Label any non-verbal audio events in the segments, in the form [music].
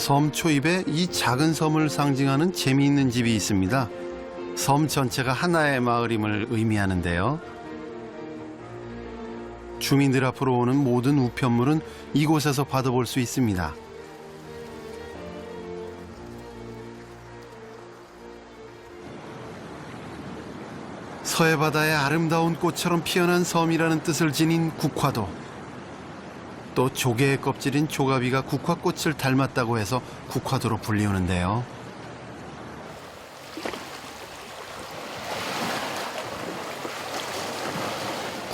섬 초입에 이 작은 섬을 상징하는 재미있는 집이 있습니다. 섬 전체가 하나의 마을임을 의미하는데요. 주민들 앞으로 오는 모든 우편물은 이곳에서 받아볼 수 있습니다. 서해 바다의 아름다운 꽃처럼 피어난 섬이라는 뜻을 지닌 국화도 또 조개의 껍질인 조가비가 국화꽃을 닮았다고 해서 국화도로 불리우는데요.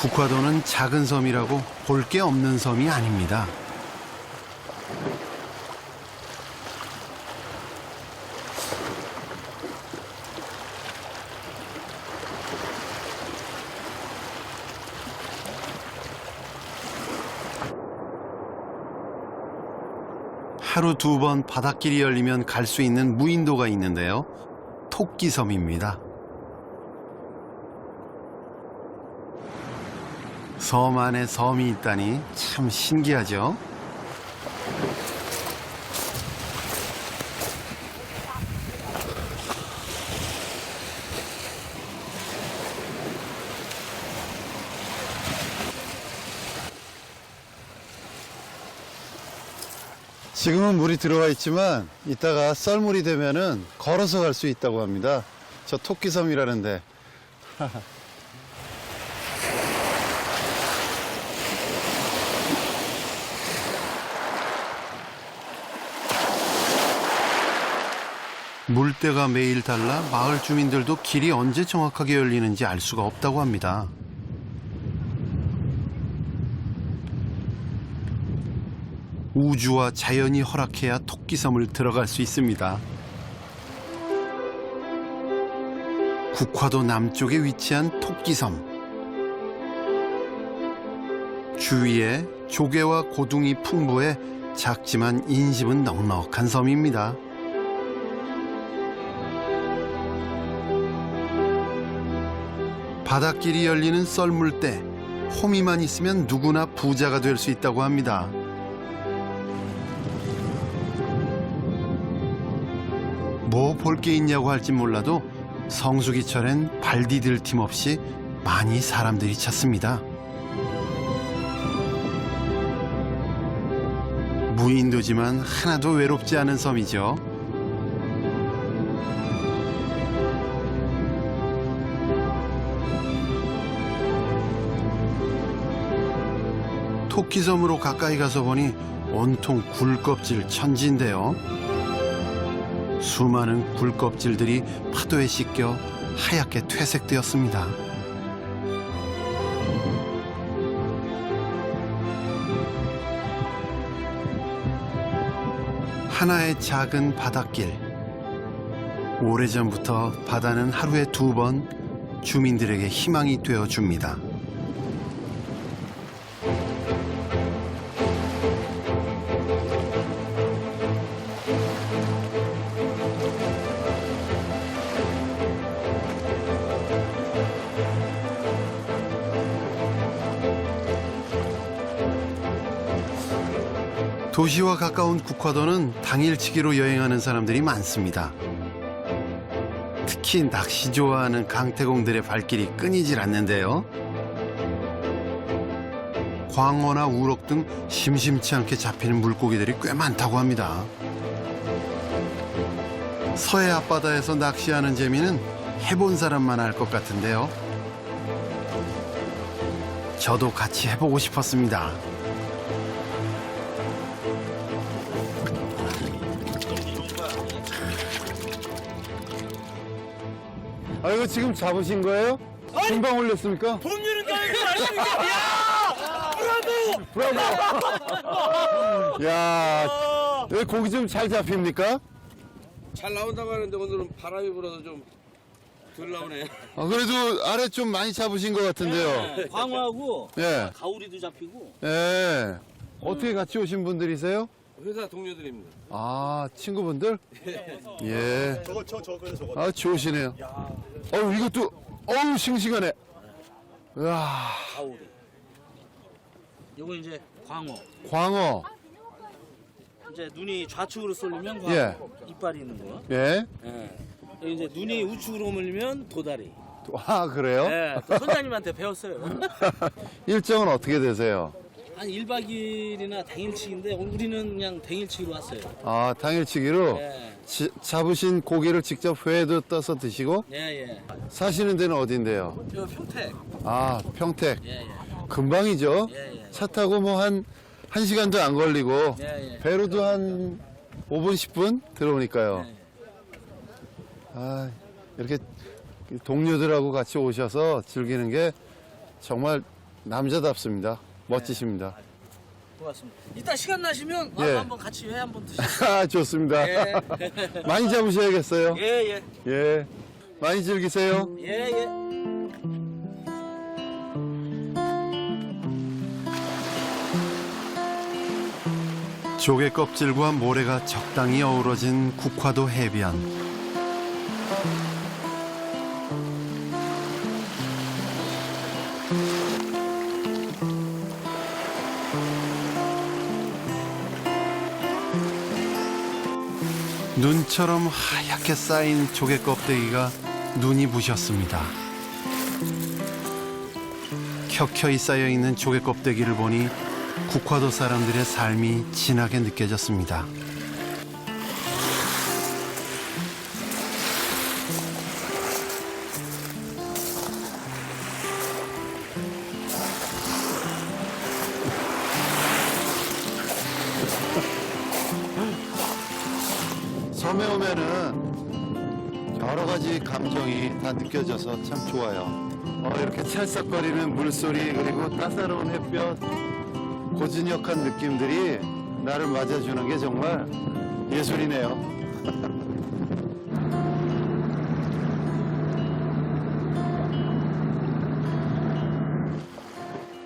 국화도는 작은 섬이라고 볼 게 없는 섬이 아닙니다. 하루 두 번 바닷길이 열리면 갈 수 있는 무인도가 있는데요. 토끼섬입니다. 섬 안에 섬이 있다니 참 신기하죠? 지금은 물이 들어와 있지만 이따가 썰물이 되면은 걸어서 갈 수 있다고 합니다. 저 토끼섬이라는데. [laughs] 물때가 매일 달라 마을 주민들도 길이 언제 정확하게 열리는지 알 수가 없다고 합니다. 우주와 자연이 허락해야 토끼섬을 들어갈 수 있습니다. 국화도 남쪽에 위치한 토끼섬. 주위에 조개와 고둥이 풍부해 작지만 인심은 넉넉한 섬입니다. 바닷길이 열리는 썰물때 호미만 있으면 누구나 부자가 될 수 있다고 합니다. 뭐 볼 게 있냐고 할지 몰라도 성수기철엔 발 디딜 틈 없이 많이 사람들이 찾습니다. 무인도지만 하나도 외롭지 않은 섬이죠. 토끼섬으로 가까이 가서 보니 온통 굴껍질 천지인데요. 수많은 굴껍질들이 파도에 씻겨 하얗게 퇴색되었습니다. 하나의 작은 바닷길. 오래전부터 바다는 하루에 두 번 주민들에게 희망이 되어 줍니다. 도시와 가까운 국화도는 당일치기로 여행하는 사람들이 많습니다. 특히 낚시 좋아하는 강태공들의 발길이 끊이질 않는데요. 광어나 우럭 등 심심치 않게 잡히는 물고기들이 꽤 많다고 합니다. 서해 앞바다에서 낚시하는 재미는 해본 사람만 알 것 같은데요. 저도 같이 해보고 싶었습니다. 아 이거 지금 잡으신 거예요? 금방 올렸습니까? 돈 주는 거 아니고 야! 브라보! 야, 왜 고기 좀 잘 잡힙니까? 잘 나온다고 하는데 오늘은 바람이 불어서 좀 덜 나오네. 아, 그래도 아래 좀 많이 잡으신 것 같은데요. 광어하고 예, 가오리도 잡히고 예. 어떻게 같이 오신 분들이세요? 회사 동료들입니다. 아, 친구분들? 예. 저거, 저, 저, 그래, 저거. 아, 좋으시네요. 어우, 이것도, 어우, 싱싱하네. 으아, 가오리. 요거 이제 광어. 광어. 이제 눈이 좌측으로 쏠리면 그 예. 이빨이 있는 거. 예. 예. 여기 이제 눈이 우측으로 몰리면 도다리. 아 그래요? 예. 또 선장님한테 배웠어요. [laughs] 일정은 어떻게 되세요? 한 1박 2일이나 당일치기인데 우리는 그냥 당일치기로 왔어요. 아 당일치기로 예. 지- 잡으신 고기를 직접 회도 떠서 드시고 예, 예. 사시는 데는 어딘데요? 저 평택. 아 평택 예, 예. 금방이죠. 예, 예. 차 타고 뭐 한 한 시간도 안 걸리고 예, 예. 배로도 한 5분 10분 들어오니까요. 예, 예. 아 이렇게 동료들하고 같이 오셔서 즐기는 게 정말 남자답습니다. 멋지십니다. 고맙습니다. 이따 시간 나시면 예. 와서 한번 같이 회 한번 드시죠. [laughs] 아 좋습니다. 예. [laughs] 많이 잡으셔야겠어요. 예, 예. 예. 많이 즐기세요. 예, 예. 조개 껍질과 모래가 적당히 어우러진 국화도 해변. 눈처럼 하얗게 쌓인 조개 껍데기가 눈이 부셨습니다. 켜켜이 쌓여 있는 조개 껍데기를 보니 국화도 사람들의 삶이 진하게 느껴졌습니다. 가지 감정이 다 느껴져서 참 좋아요. 어, 이렇게 찰싹거리는 물소리 그리고 따사로운 햇볕 고즈넉한 느낌들이 나를 맞아주는 게 정말 예술이네요. [laughs]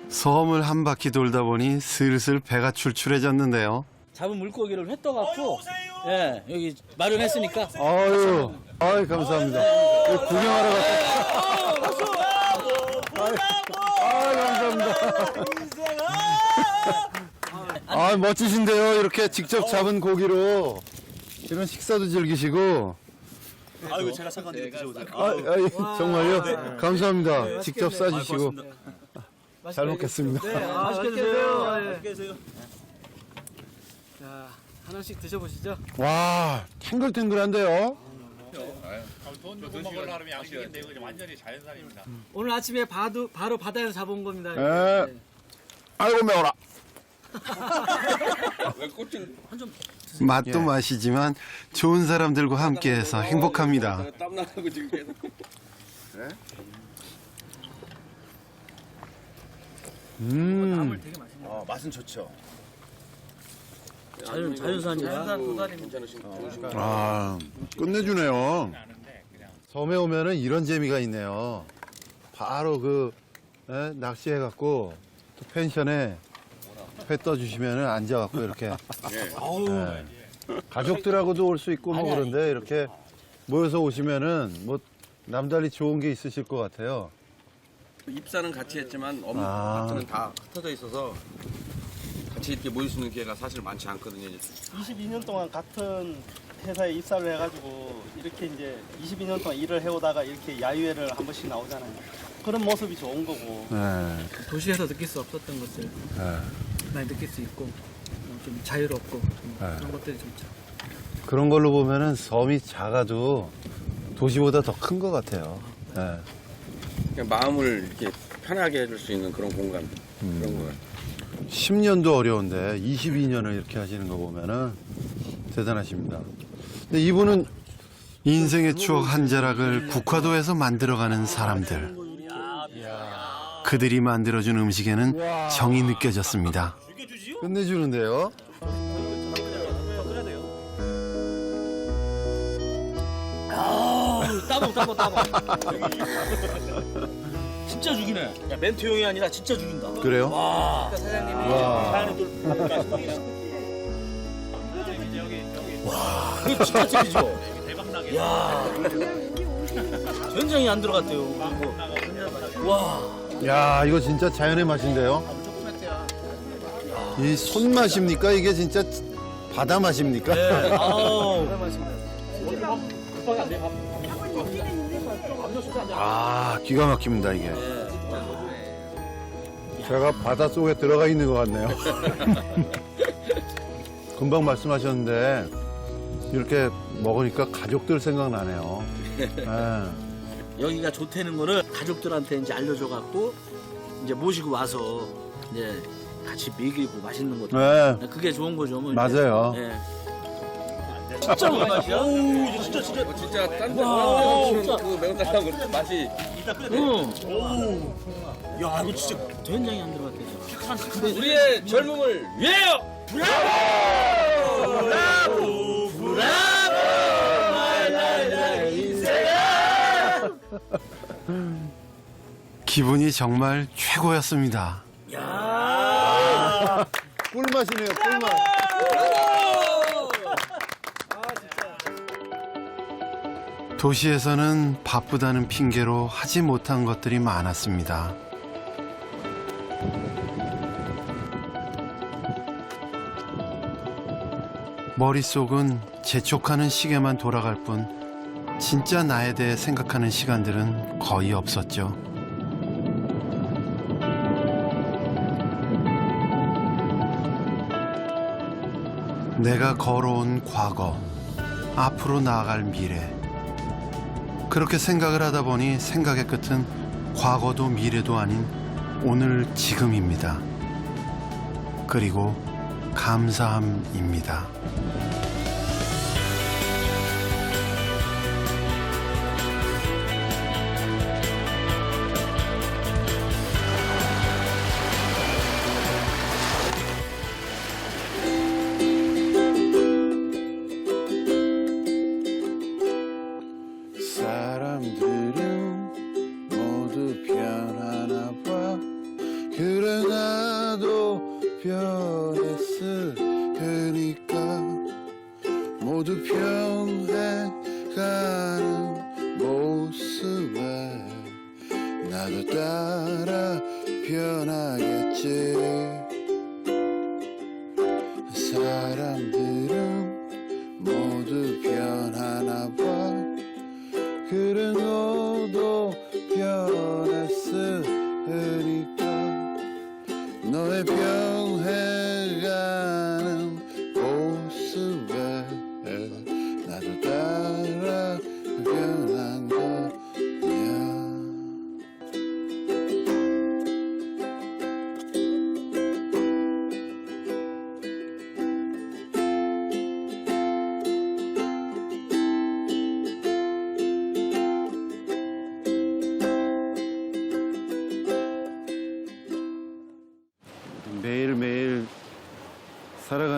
섬을 한 바퀴 돌다 보니 슬슬 배가 출출해졌는데요. 잡은 물고기를 회 떠갖고 예 여기 마련했으니까 아유, 아유 감사합니다. 이거 구경하러 갔다. 아유, 감사합니다. 아 멋지신데요. 이렇게 직접 잡은 고기로 이런 식사도 즐기시고. 아이고 제가 잠깐 드셔보세요. 아, 아, 정말요? 감사합니다. 직접 싸주시고 잘 먹겠습니다. 맛있게 드세요. 맛있게 드세요. 자 하나씩 드셔보시죠. 와, 탱글탱글한데요? 돈 주고 먹으려고 하면 양식인데 이거 완전히 자연산입니다. 오늘 아침에 바도, 바로 바다에서 잡은 겁니다. 예. 아이고 매워라. [laughs] 왜 꽃을 맛도 맛이지만 좋은 사람들과 함께해서 행복합니다. 땀 나고 지금 계속. 음, 어, 맛은 좋죠. 자연, 자연산이야. 자연산 도다리입니다. 괜찮으신 아, 끝내주네요. 섬에 오면은 이런 재미가 있네요. 바로 그 예, 낚시해갖고 또 펜션에 회 떠주시면은 앉아갖고 이렇게 [laughs] 예. 가족들하고도 올 수 있고 뭐 그런데 이렇게 모여서 오시면은 뭐 남달리 좋은 게 있으실 것 같아요. 입사는 같이 했지만 업무 아. 파트는 다 흩어져 있어서 같이 이렇게 모일 수 있는 기회가 사실 많지 않거든요. 22년 동안 같은 회사에 입사를 해가지고 이렇게 이제 22년 동안 일을 해오다가 이렇게 야유회를 한 번씩 나오잖아요. 그런 모습이 좋은 거고. 네. 도시에서 느낄 수 없었던 것들 네. 많이 느낄 수 있고 어, 좀 자유롭고 좀 네. 그런 것들이 좋죠. 그런 걸로 보면은 섬이 작아도 도시보다 더 큰 것 같아요. 네. 그냥 마음을 이렇게 편하게 해줄 수 있는 그런 공간 그런 거. 10년도 어려운데 22년을 이렇게 하시는 거 보면은 대단하십니다. 근데 이분은 인생의 추억 한 자락을 국화도에서 만들어가는 사람들. 그들이 만들어준 음식에는 정이 느껴졌습니다. 끝내주는데요. 따봉 따봉 따봉. [laughs] 진짜 죽이네. 야 멘트용이 아니라 진짜 죽인다. 그래요? 와. 사장님이 와. 이거 진짜 죽이죠. 야. 된장이 안 들어갔대요. 그리고 와. 야, 이거 진짜 자연의 맛인데요? 이 손맛입니까? 이게 진짜 바다 맛입니까? 아우. 아 기가 막힙니다 이게. 제가 바다 속에 들어가 있는 것 같네요. [laughs] 금방 말씀하셨는데 이렇게 먹으니까 가족들 생각나네요. 예. 여기가 좋다는 거를 가족들한테 이제 알려줘갖고 이제 모시고 와서 이제 같이 먹이고 맛있는 것도 네, 그게 좋은 거죠. 뭐 이제. 맞아요. 예. 진짜 맛이야. 오, 이제 진짜 진짜. 어, 진짜 딴데 와, 주는 진짜. 그 매운탕하고 맛이 응. 야, 이거 진짜 된장이 안 들어갔대. 근데 우리의 젊음을 위하여! 기분이 정말 최고였습니다. 꿀맛이네요, 꿀맛. 도시에서는 바쁘다는 핑계로 하지 못한 것들이 많았습니다. 머릿속은 재촉하는 시계만 돌아갈 뿐 진짜 나에 대해 생각하는 시간들은 거의 없었죠. 내가 걸어온 과거, 앞으로 나아갈 미래. 그렇게 생각을 하다 보니 생각의 끝은 과거도 미래도 아닌 오늘 지금입니다. 그리고 감사함입니다. 변하겠지. 사람들은 모두 변하나 봐. 그래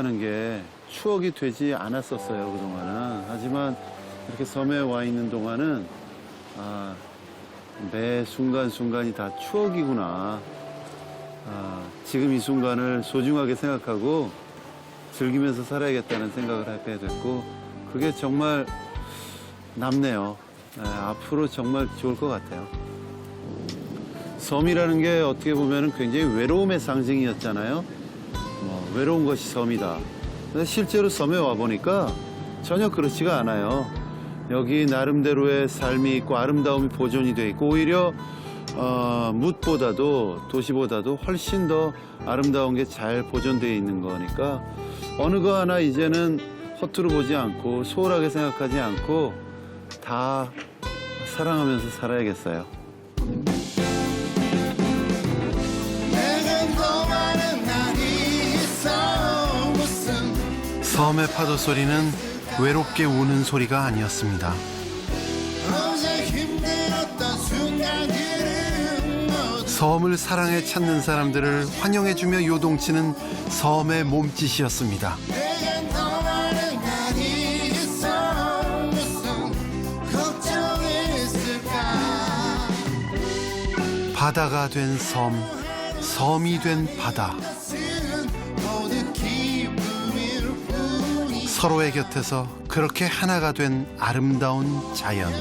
살아가는 게 추억이 되지 않았었어요, 그동안은. 하지만 이렇게 섬에 와 있는 동안은, 아, 매 순간순간이 다 추억이구나. 아, 지금 이 순간을 소중하게 생각하고 즐기면서 살아야겠다는 생각을 하게 됐고, 그게 정말 남네요. 네, 앞으로 정말 좋을 것 같아요. 섬이라는 게 어떻게 보면 굉장히 외로움의 상징이었잖아요. 뭐, 외로운 것이 섬이다. 근데 실제로 섬에 와보니까 전혀 그렇지가 않아요. 여기 나름대로의 삶이 있고 아름다움이 보존이 돼 있고 오히려 어, 묻보다도 도시보다도 훨씬 더 아름다운 게 잘 보존되어 있는 거니까 어느 거 하나 이제는 허투루 보지 않고 소홀하게 생각하지 않고 다 사랑하면서 살아야겠어요. 섬의 파도 소리는 외롭게 우는 소리가 아니었습니다. 섬을 사랑해 찾는 사람들을 환영해주며 요동치는 섬의 몸짓이었습니다. 바다가 된 섬, 섬이 된 바다. 서로의 곁에서 그렇게 하나가 된 아름다운 자연.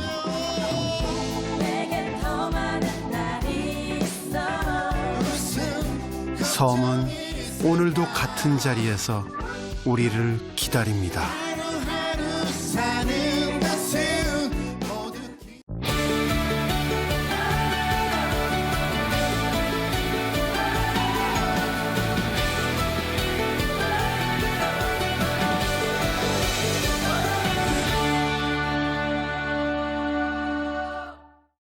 섬은 오늘도 같은 자리에서 우리를. 기다립니다.